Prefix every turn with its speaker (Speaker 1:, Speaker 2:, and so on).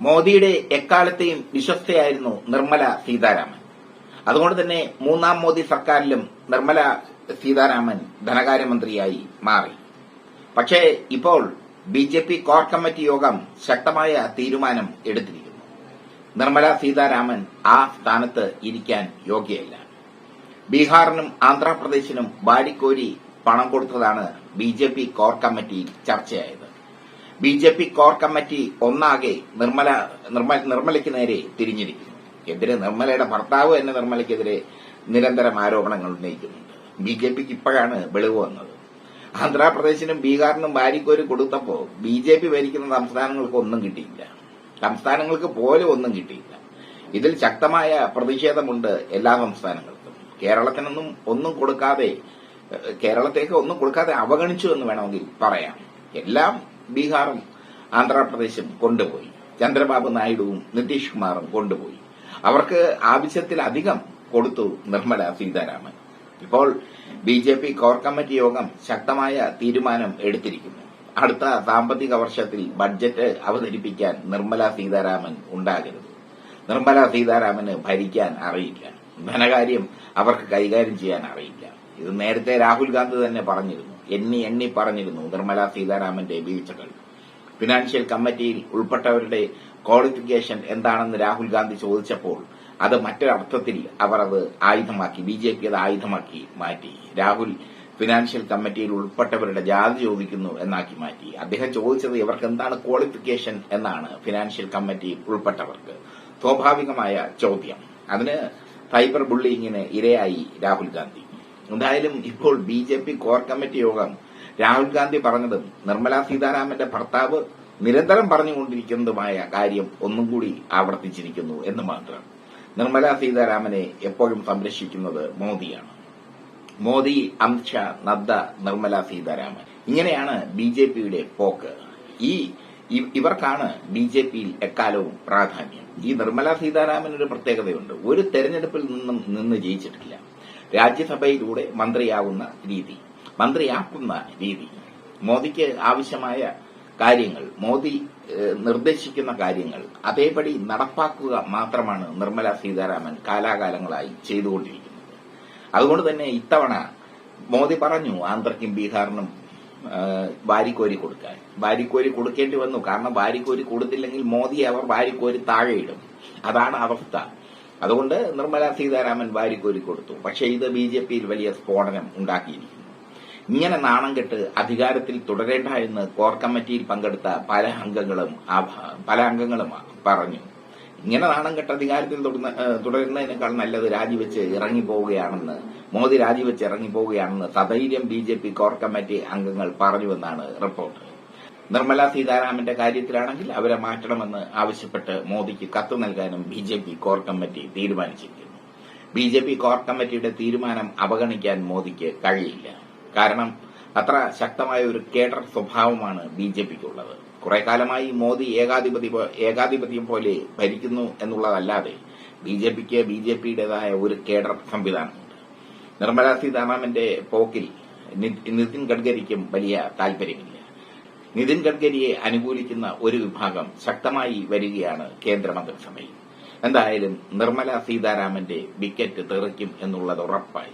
Speaker 1: മോദിയുടെ എക്കാലത്തെയും വിശ്വസ്തയായിരുന്നു നിർമ്മല സീതാരാമൻ. അതുകൊണ്ട് തന്നെ മൂന്നാം മോദി സർക്കാരിലും നിർമ്മല സീതാരാമൻ ധനകാര്യമന്ത്രിയായി മാറി. പക്ഷേ ഇപ്പോൾ B J P core committee യോഗം ശക്തമായ തീരുമാനം എടുത്തിരിക്കുന്നു. നിർമ്മല സീതാരാമൻ ആ സ്ഥാനത്ത് ഇരിക്കാൻ യോഗ്യയല്ല. ബീഹാറിനും ആന്ധ്രാപ്രദേശിനും വാരിക്കോരി പണം കൊടുത്തതാണ് ബി ജെ പി കോർ കമ്മിറ്റിയിൽ ചർച്ചയായത്. B J P core committee ഒന്നാകെ നിർമ്മല നിർമ്മലയ്ക്ക് നേരെ തിരിഞ്ഞിരിക്കുന്നു. എതിരെ നിർമ്മലയുടെ ഭർത്താവ് തന്നെ നിർമ്മലയ്ക്കെതിരെ നിരന്തരം ആരോപണങ്ങൾ ഉന്നയിക്കുന്നുണ്ട്. ബി ജെ പിക്ക് ഇപ്പോഴാണ് വെളിവ് വന്നത്. ആന്ധ്രാപ്രദേശിനും ബീഹാറിനും വാരിക്കോരി കൊടുത്തപ്പോ ബി ജെ പി ഭരിക്കുന്ന സംസ്ഥാനങ്ങൾക്ക് ഒന്നും കിട്ടിയില്ല. സംസ്ഥാനങ്ങൾക്ക് പോലും ഒന്നും കിട്ടിയില്ല. ഇതിൽ ശക്തമായ പ്രതിഷേധമുണ്ട് എല്ലാ സംസ്ഥാനങ്ങൾക്കും. കേരളത്തിനൊന്നും ഒന്നും കൊടുക്കാതെ കേരളത്തേക്ക് ഒന്നും കൊടുക്കാതെ അവഗണിച്ചു എന്ന് വേണമെങ്കിൽ പറയാം. എല്ലാം ബീഹാറും ആന്ധ്രാപ്രദേശും കൊണ്ടുപോയി. ചന്ദ്രബാബു നായിഡുവും നിതീഷ് കുമാറും കൊണ്ടുപോയി. അവർക്ക് ആവശ്യത്തിലധികം കൊടുത്തു നിർമ്മല സീതാരാമൻ. ഇപ്പോൾ B J P core committee യോഗം ശക്തമായ തീരുമാനം എടുത്തിരിക്കുന്നു. അടുത്ത സാമ്പത്തിക വർഷത്തിൽ ബഡ്ജറ്റ് അവതരിപ്പിക്കാൻ നിർമ്മല സീതാരാമൻ ഉണ്ടാകരുത്. നിർമ്മല സീതാരാമന് ഭരിക്കാൻ അറിയില്ല. ധനകാര്യം അവർക്ക് കൈകാര്യം ചെയ്യാൻ അറിയില്ല. ഇത് നേരത്തെ രാഹുൽ ഗാന്ധി തന്നെ പറഞ്ഞിരുന്നു. എണ്ണി എണ്ണി പറഞ്ഞിരുന്നു. നിർമ്മല സീതാരാമന്റെ വീഴ്ചകൾ. ഫിനാൻഷ്യൽ കമ്മിറ്റിയിൽ ഉൾപ്പെട്ടവരുടെ ക്വാളിഫിക്കേഷൻ എന്താണെന്ന് രാഹുൽ ഗാന്ധി ചോദിച്ചപ്പോൾ അത് മറ്റൊരർത്ഥത്തിൽ അവർ അത് ആയുധമാക്കി ബി ജെ പി അത് ആയുധമാക്കി മാറ്റി. രാഹുൽ ഫിനാൻഷ്യൽ കമ്മിറ്റിയിൽ ഉൾപ്പെട്ടവരുടെ ജാതി ചോദിക്കുന്നു എന്നാക്കി മാറ്റി. അദ്ദേഹം ചോദിച്ചത് ഇവർക്ക് എന്താണ് ക്വാളിഫിക്കേഷൻ എന്നാണ് ഫിനാൻഷ്യൽ കമ്മിറ്റിയിൽ ഉൾപ്പെട്ടവർക്ക്. സ്വാഭാവികമായ ചോദ്യം. അതിന് സൈബർ ബുള്ളിങ്ങിന് ഇരയായി രാഹുൽ ഗാന്ധി. എന്തായാലും ഇപ്പോൾ B J P core committee യോഗം രാഹുൽ ഗാന്ധി പറഞ്ഞതും നിർമ്മല സീതാരാമന്റെ ഭർത്താവ് നിരന്തരം പറഞ്ഞുകൊണ്ടിരിക്കുന്നതുമായ കാര്യം ഒന്നും കൂടി ആവർത്തിച്ചിരിക്കുന്നു എന്ന് മാത്രം. നിർമ്മല സീതാരാമനെ എപ്പോഴും സംരക്ഷിക്കുന്നത് മോദിയാണ്. മോദി അമിത്ഷാ നദ്ദ നിർമ്മല സീതാരാമൻ. ഇങ്ങനെയാണ് ബി ജെ പിയുടെ പോക്ക്. ഈ ഇവർക്കാണ് ബി ജെ പിയിൽ എക്കാലവും പ്രാധാന്യം. ഈ നിർമ്മല സീതാരാമൻ ഒരു പ്രത്യേകതയുണ്ട്. ഒരു തെരഞ്ഞെടുപ്പിൽ നിന്നും നിന്ന് ജയിച്ചിട്ടില്ല. രാജ്യസഭയിലൂടെ മന്ത്രിയാവുന്ന രീതി മന്ത്രിയാക്കുന്ന രീതി. മോദിക്ക് ആവശ്യമായ കാര്യങ്ങൾ മോദി നിർദ്ദേശിക്കുന്ന കാര്യങ്ങൾ അതേപടി നടപ്പാക്കുക മാത്രമാണ് നിർമ്മല സീതാരാമൻ കാലാകാലങ്ങളായി ചെയ്തുകൊണ്ടിരിക്കുന്നത്. അതുകൊണ്ട് തന്നെ ഇത്തവണ മോദി പറഞ്ഞു ആന്ധ്രയ്ക്കും ബീഹാറിനും വാരിക്കോരി കൊടുക്കാൻ. വാരിക്കോരി കൊടുക്കേണ്ടി വന്നു. കാരണം വാരിക്കോരി കൊടുത്തില്ലെങ്കിൽ മോദി അവർ വാരിക്കോരി താഴെയിടും അതാണ് അവസ്ഥ. അതുകൊണ്ട് നിർമ്മല സീതാരാമൻ വാരിക്കോരി കൊടുത്തു. പക്ഷേ ഇത് ബി ജെ പിയിൽ വലിയ സ്ഫോടനം ഉണ്ടാക്കിയിരിക്കുന്നു. ഇങ്ങനെ നാണം കെട്ട് അധികാരത്തിൽ തുടരേണ്ട എന്ന് കോർ കമ്മിറ്റിയിൽ പങ്കെടുത്ത പല അംഗങ്ങളും പല അംഗങ്ങളും പറഞ്ഞു. ഇങ്ങനെ നാണം കെട്ട് അധികാരത്തിൽ തുടരുന്നതിനേക്കാൾ നല്ലത് രാജിവെച്ച് ഇറങ്ങിപ്പോവുകയാണെന്ന് മോദി രാജിവെച്ച് ഇറങ്ങിപ്പോവുകയാണെന്ന് സധൈര്യം B J P core committee അംഗങ്ങൾ പറഞ്ഞുവെന്നാണ് റിപ്പോർട്ട്. നിർമ്മല സീതാരാമന്റെ കാര്യത്തിലാണെങ്കിൽ അവരെ മാറ്റണമെന്ന് ആവശ്യപ്പെട്ട് മോദിക്ക് കത്ത് നൽകാനും B J P core committee തീരുമാനിച്ചിരിക്കുന്നു. ബി ജെ പി കോർ കമ്മിറ്റിയുടെ തീരുമാനം അവഗണിക്കാൻ മോദിക്ക് കഴിയില്ല. കാരണം അത്ര ശക്തമായ ഒരു കേഡർ സ്വഭാവമാണ് ബി ജെ പിക്കുള്ളത്. കുറെ കാലമായി മോദി ഏകാധിപതി ഏകാധിപത്യം പോലെ ഭരിക്കുന്നു എന്നുള്ളതല്ലാതെ ബി ജെ പിക്ക് ബി ജെ പിയുടേതായ ഒരു കേഡർ സംവിധാനമുണ്ട്. നിർമ്മല സീതാരാമന്റെ പോക്കിൽ നിതിൻ ഗഡ്കരിക്കും വലിയ താൽപര്യമില്ല നിതിൻ ഗഡ്കരിയെ അനുകൂലിക്കുന്ന ഒരു വിഭാഗം ശക്തമായി വരികയാണ് കേന്ദ്രമന്ത്രിസഭയിൽ എന്തായാലും നിർമ്മല സീതാരാമന്റെ വിക്കറ്റ് തെറിക്കും എന്നുള്ളത് ഉറപ്പായി.